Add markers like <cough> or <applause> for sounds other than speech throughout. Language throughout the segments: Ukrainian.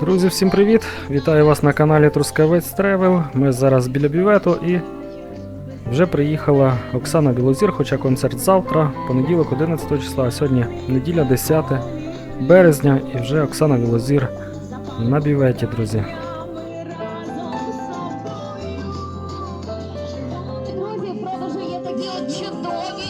Друзі, всім привіт! Вітаю вас на каналі Трускавець Тревел. Ми зараз біля бювету і вже приїхала Оксана Білозір, хоча концерт завтра, понеділок 11 числа, а сьогодні неділя 10 березня, і вже Оксана Білозір на бюветі, друзі. Друзі, в продажу є такі чудові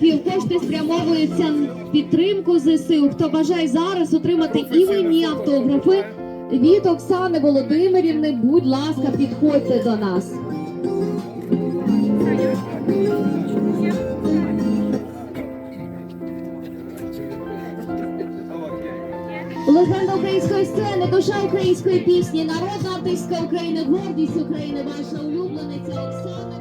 автографів. Кошти спрямовуються в підтримку ЗСУ. Хто бажає зараз отримати іменні автографи від Оксани Володимирівни, будь ласка, підходьте до нас. Легенда української сцени, душа української пісні, народна артистка України, гордість України, ваша улюблениця Оксана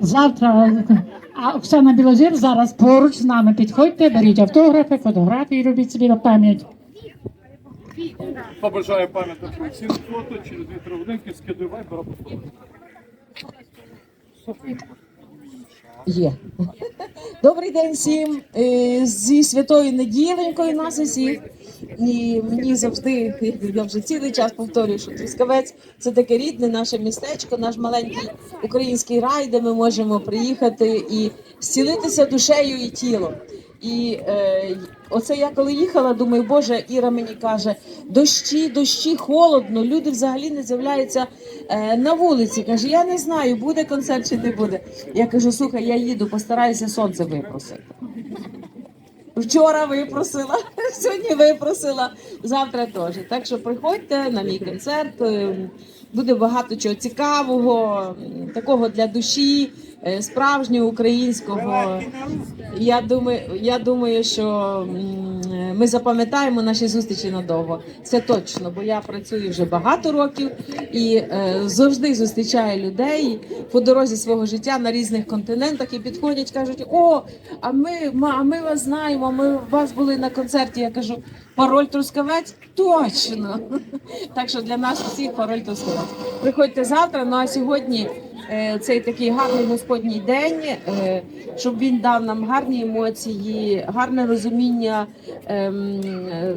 Завтра а Оксана Білозір зараз поруч з нами. Підходьте, беріть автографи, фотографії, робіть собі на пам'ять. Побажаю пам'ятне професійне фото, через 2-3 годинки скидаю вайбер або. Є. Добрий день всім Е, зі святою неділенькою нас усіх. І мені завжди, я вже цілий час повторюю, що Трускавець це таке рідне наше містечко, наш маленький український рай, де ми можемо приїхати і зцілитися душею і тілом. І е, оце я коли їхала, думаю, Боже, Іра мені каже: дощі, дощі, холодно, люди взагалі не з'являються е, на вулиці. Каже, я не знаю, буде концерт чи не буде. Я кажу, слухай, я їду, постараюся сонце випросити. Вчора випросила, <laughs> сьогодні випросила, завтра теж. Так що приходьте на мій концерт. е, Буде багато чого цікавого, такого для душі, е, справжнього українського. Я думаю, я думаю, що ми запам'ятаємо наші зустрічі надовго. Це точно, бо я працюю вже багато років і е, завжди зустрічаю людей по дорозі свого життя на різних континентах і підходять, кажуть: О, а ми, а ми вас знаємо. Ми у вас були на концерті. Я кажу, пароль Трускавець? Точно. <laughs> Так що для нас всіх пароль Трускавець. Приходьте завтра. Ну а сьогодні цей такий гарний господній день, е, щоб він дав нам гарні емоції, гарне розуміння ем, е,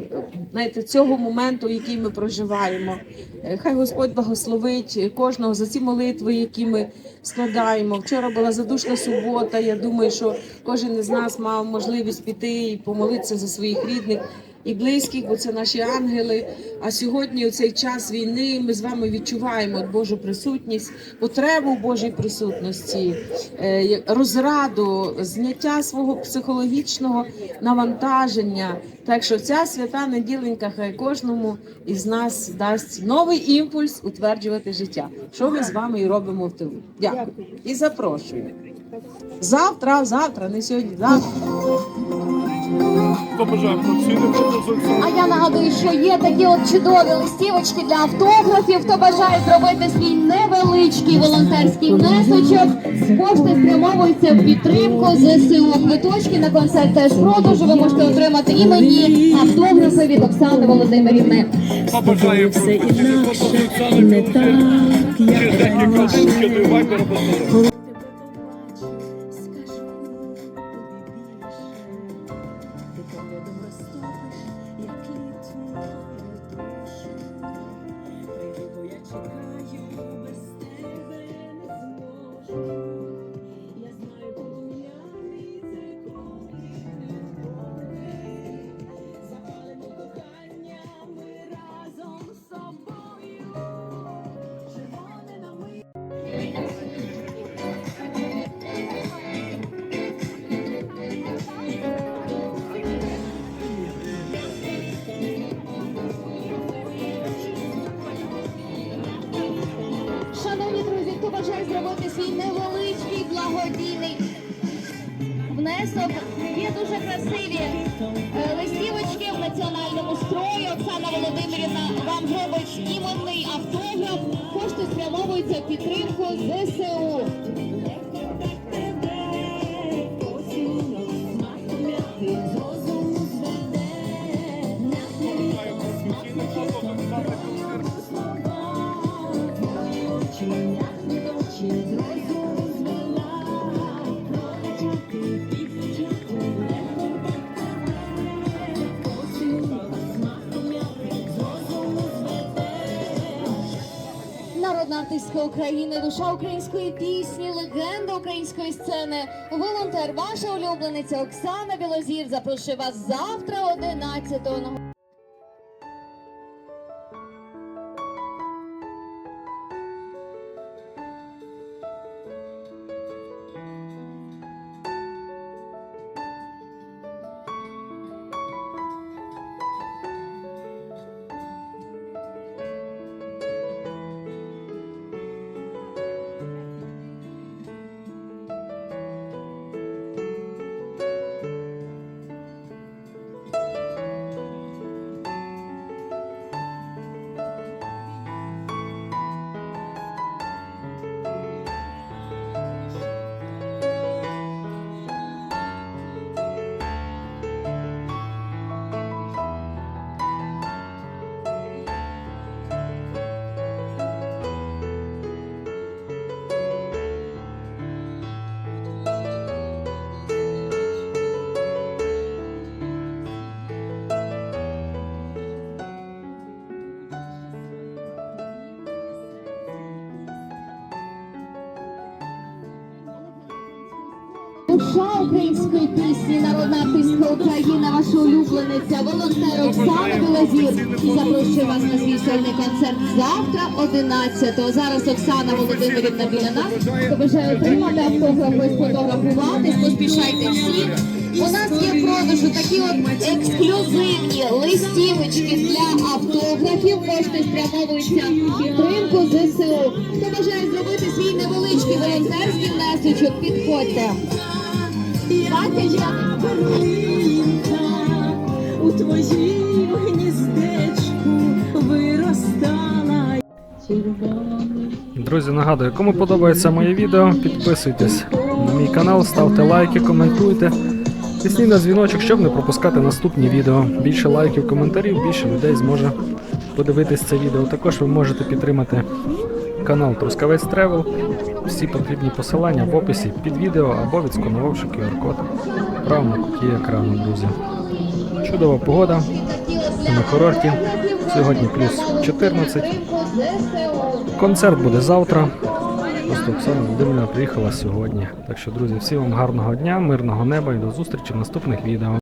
знаєте, цього моменту, який ми проживаємо. Е, Хай Господь благословить кожного за ці молитви, які ми складаємо. Вчора була задушна субота. Я думаю, що кожен із нас мав можливість піти і помолитися за своїх рідних. І близьких, бо це наші ангели. А сьогодні, у цей час війни, ми з вами відчуваємо Божу присутність, потребу Божій присутності, е, розраду, зняття свого психологічного навантаження. Так що ця свята неділенька хай кожному із нас дасть новий імпульс утверджувати життя. Що ми з вами і робимо в тилу. Дякую і запрошую. Завтра, завтра, не сьогодні, завтра. А я нагадую, що є такі от чудові листівочки для автографів. Хто бажає зробити свій невеличкий волонтерський внесочок, кошти спрямовуються в підтримку ЗСУ. Квиточки на концерт теж продажу. Ви можете отримати іменні автографи від Оксани Володимирівни. Хто бажає професійне фото розтопиш, як мою душу. прийду, я чекаю, внесок, є дуже красиві е, листівочки в національному строї. Оксана Володимирівна вам робить іменний автограф. Кошти спрямовуються підтримку ЗСУ. Народна артистка України, душа української пісні, легенда української сцени, волонтер, ваша улюблениця Оксана Білозір. Запрошує вас завтра 11-го Душа української пісні, народна артистка України, ваша улюблениця, волонтер Оксана Білозір. І запрошую вас на свій сольний концерт завтра, 11-го. Зараз Оксана Володимирівна біля нас. Хто бажає отримати автографи, сфотографуватись, поспішайте всі. У нас є продажу такі от ексклюзивні листівочки для автографів. Кошти спрямовуються в підтримку ЗСУ. Хто бажає зробити свій невеличкий волонтерський внесочок, підходьте. Така я перлинка у твоїм гніздечку виростала. Друзі, нагадую, кому подобається моє відео, підписуйтесь на мій канал, ставте лайки, коментуйте. Тисніть на дзвіночок, щоб не пропускати наступні відео. Більше лайків, коментарів, більше людей зможе подивитись це відео. Також ви можете підтримати канал Трускавець Тревел. Всі потрібні посилання в описі під відео або відсканувавши QR-код в правому куті екрану, друзі. Чудова погода на курорті. Сьогодні плюс 14. Концерт буде завтра. Просто Оксана Володимирівна приїхала сьогодні. Так що, друзі, всім вам гарного дня, мирного неба і до зустрічі в наступних відео.